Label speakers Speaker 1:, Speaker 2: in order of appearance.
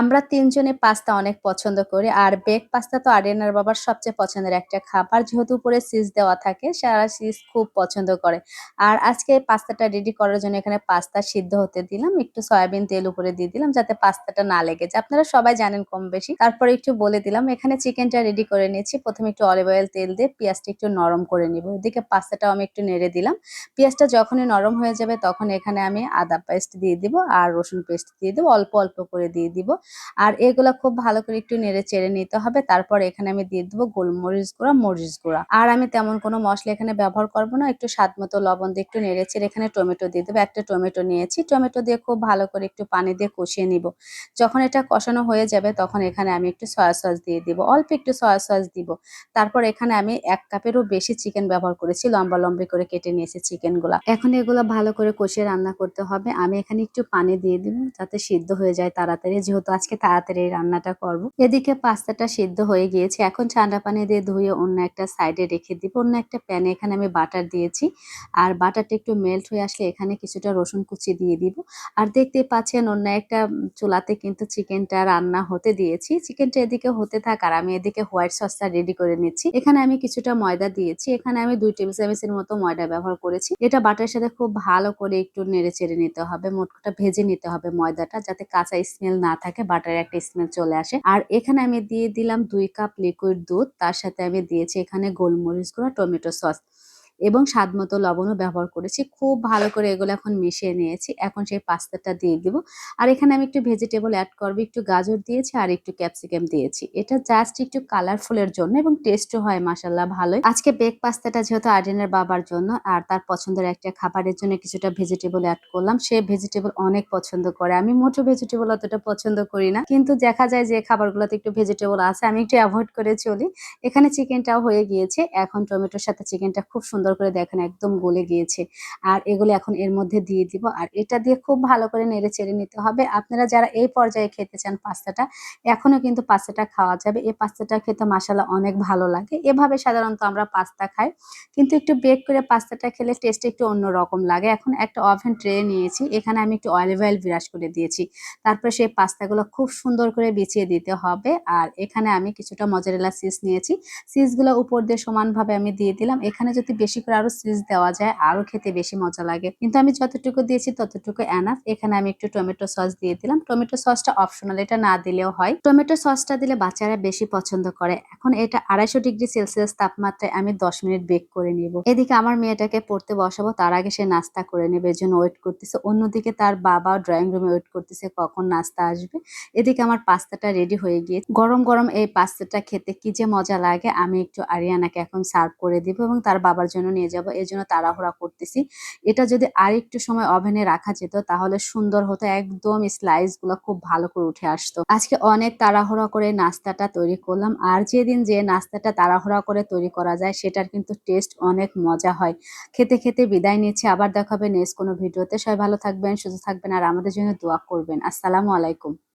Speaker 1: আমরা তিনজনে পাস্তা অনেক পছন্দ করি, আর বেক পাস্তা তো আরিয়ানার বাবার সবচেয়ে পছন্দের একটা খাবার। যেহেতু উপরে সিজ দেওয়া থাকে, সারা সিজ খুব পছন্দ করে। আর আজকে পাস্তাটা রেডি করার জন্য এখানে পাস্তা সিদ্ধ হতে দিলাম। একটু সয়াবিন তেল উপরে দিয়ে দিলাম যাতে পাস্তাটা না লেগে যায়। আপনারা সবাই জানেন কম বেশি। তারপরে একটু বলে দিলাম, এখানে চিকেনটা রেডি করে নিয়েছি। প্রথমে একটু অলিভ অয়েল তেল দিয়ে পেঁয়াজটা একটু নরম করে নিব। এদিকে পাস্তাটাও আমি একটু নেড়ে দিলাম। পেঁয়াজটা যখনই নরম হয়ে যাবে, তখন এখানে আমি আদা পেস্ট দিয়ে দিব আর রসুন পেস্ট দিয়ে দেবো। অল্প অল্প করে দিয়ে দিব। আর এগুলো খুব ভালো করে একটু নেড়ে চেড়ে নিতে হবে। তারপর এখানে আমি দিয়ে দেবো গোলমরিচ গুঁড়া, মরিচ গুঁড়া। আর আমি তেমন কোনো মশলা এখানে ব্যবহার করব না, একটু স্বাদ মতো লবণ দিয়ে একটু নেড়ে চেড়ে এখানে টমেটো দিয়ে দেবো। একটা টমেটো নিয়েছি, টমেটো দিয়ে খুব ভালো করে একটু পানি দিয়ে কষিয়ে নিব। যখন এটা কষানো হয়ে যাবে তখন এখানে আমি একটু সয়া সস দিয়ে দিব। অল্প একটু সয়া সস দিব। তারপর এখানে আমি এক কাপেরও বেশি চিকেন ব্যবহার করেছি, লম্বা লম্বি করে কেটে নিয়েছি চিকেনগুলো। এখন এগুলো ভালো করে কষিয়ে রান্না করতে হবে। আমি এখানে একটু পানি দিয়ে দিব যাতে সিদ্ধ হয়ে যায় তাড়াতাড়ি, যেহেতু আজকে তাড়াতাড়ি রান্নাটা করব। এদিকে পাস্তাটা সিদ্ধ হয়ে গিয়েছে। এখন ঠান্ডা পানি দিয়ে ধুয়ে অন্য একটা সাইডে রেখে দিব। অন্য একটা প্যানে এখানে আমি বাটার দিয়েছি। আর বাটারটা একটু মেল্ট হয়ে আসলে এখানে কিছুটা রসুন কুচি দিয়ে দিব। আর দেখতে পাচ্ছেন অন্য একটা চুলাতে কিন্তু চিকেনটা রান্না হতে দিয়েছি। চিকেনটা এদিকে হতে থাক আর আমি এদিকে হোয়াইট সসটা রেডি করে নিচ্ছি। এখানে আমি কিছুটা ময়দা দিয়েছি। এখানে আমি দুই টেবিল চামচের মতো ময়দা ব্যবহার করেছি। এটা বাটার সাথে খুব ভালো করে একটু নেড়ে চেড়ে নিতে হবে। মোটকটা ভেজে নিতে হবে ময়দাটা যাতে কাঁচা স্মেল না থাকে। বাটারের একটা স্মেল চলে আসে। আর এখানে আমি দিয়ে দিলাম দুই কাপ লিকুইড দুধ, তার সাথে আমি দিয়েছি এখানে গোলমরিচ গুঁড়া টমেটো সস এবং স্বাদ মতো লবণও ব্যবহার করেছি। খুব ভালো করে এগুলো এখন মিশিয়ে নিয়েছি। এখন সেই পাস্তাটা দিয়ে দিব। আর এখানে আমি একটু ভেজিটেবল অ্যাড করব। একটু গাজর দিয়েছি আর একটু ক্যাপসিকাম দিয়েছি। এটা জাস্ট একটু কালারফুলের জন্য এবং টেস্টও হয় মাসাল্লাহ ভালোই। আজকে বেক পাস্তাটা যেহেতু আর্জেনের বাবার জন্য আর তার পছন্দের একটা খাবারের জন্য কিছুটা ভেজিটেবল অ্যাড করলাম, সে ভেজিটেবল অনেক পছন্দ করে। আমি মোটো ভেজিটেবল অতটা পছন্দ করি না। কিন্তু দেখা যায় যে খাবারগুলোতে একটু ভেজিটেবল আছে, আমি একটু অ্যাভয়েড করে চলি। এখানে চিকেনটাও হয়ে গিয়েছে। এখন টমেটোর সাথে চিকেনটা খুব সুন্দর সুন্দর করে দেখেন, একদম গলে গিয়েছে। আর এগুলো এখন এর মধ্যে দিয়ে দিব। আর এটা দিয়ে খুব ভালো করে নেড়ে চেড়ে নিতে হবে। আপনারা যারা এই পর্যায়ে খেতে চান পাস্তাটা এখনও কিন্তু পাস্তাটা খাওয়া যাবে। এই পাস্তাটা খেতে মশালা অনেক ভালো লাগে। এভাবে সাধারণত আমরা পাস্তা খাই। কিন্তু একটু বেক করে পাস্তাটা খেলে টেস্ট একটু অন্যরকম লাগে। এখন একটা ওভেন ট্রে নিয়েছি। এখানে আমি একটু অলিভ অয়েল বিরাজ করে দিয়েছি। তারপরে সেই পাস্তাগুলো খুব সুন্দর করে বিছিয়ে দিতে হবে। আর এখানে আমি কিছুটা মজারেলা সিস নিয়েছি। সিসগুলো উপর দিয়ে সমানভাবে আমি দিয়ে দিলাম। এখানে যদি বেশি বেশি করে আরও চিজ দেওয়া যায়, আরও খেতে বেশি মজা লাগে। কিন্তু আমি যতটুকু দিয়েছি ততটুকু এনাফ এখানে আমি একটু টমেটো সস দিয়ে দিলাম। টমেটো সসটা অপশনাল এটা না দিলেও হয়। টমেটো সসটা দিলে বাচ্চারা বেশি পছন্দ করে। এখন এটা আড়াইশো ডিগ্রি সেলসিয়াস তাপমাত্রায় আমি দশ মিনিট বেক করে নিব। এদিকে আমার মেয়েটাকে পড়তে বসাবো, তার আগে সে নাস্তা করে নেবে এর জন্য ওয়েট করতেছে। অন্যদিকে তার বাবা ড্রয়িং রুমে ওয়েট করতেছে, কখন নাস্তা আসবে। এদিকে আমার পাস্তাটা রেডি হয়ে গিয়ে গরম গরম এই পাস্তাটা খেতে কি যে মজা লাগে, আমি একটু আরিয়ানাকে এখন সার্ভ করে দিব এবং তার বাবার জন্য নিয়ে যাব, এর জন্য তাড়াহুড়া করতেছি। এটা যদি আর একটু সময় ওভেনে রাখা যেত, তাহলে সুন্দর হতো, একদম স্লাইসগুলো খুব ভালো করে উঠে আসতো। আজকে অনেক তাড়াহুড়া করে নাস্তাটা তৈরি করলাম, আর যেদিন যে নাস্তাটা তাড়াহুড়া করে তৈরি করা যায়, সেটার কিন্তু টেস্ট অনেক মজা হয়। খেতে খেতে বিদায় নিচ্ছে, আবার দেখাবে নেক্সট কোনো ভিডিওতে। সবাই ভালো থাকবেন, সুস্থ থাকবেন, আর আমাদের জন্য দোয়া করবেন। আসসালামু আলাইকুম।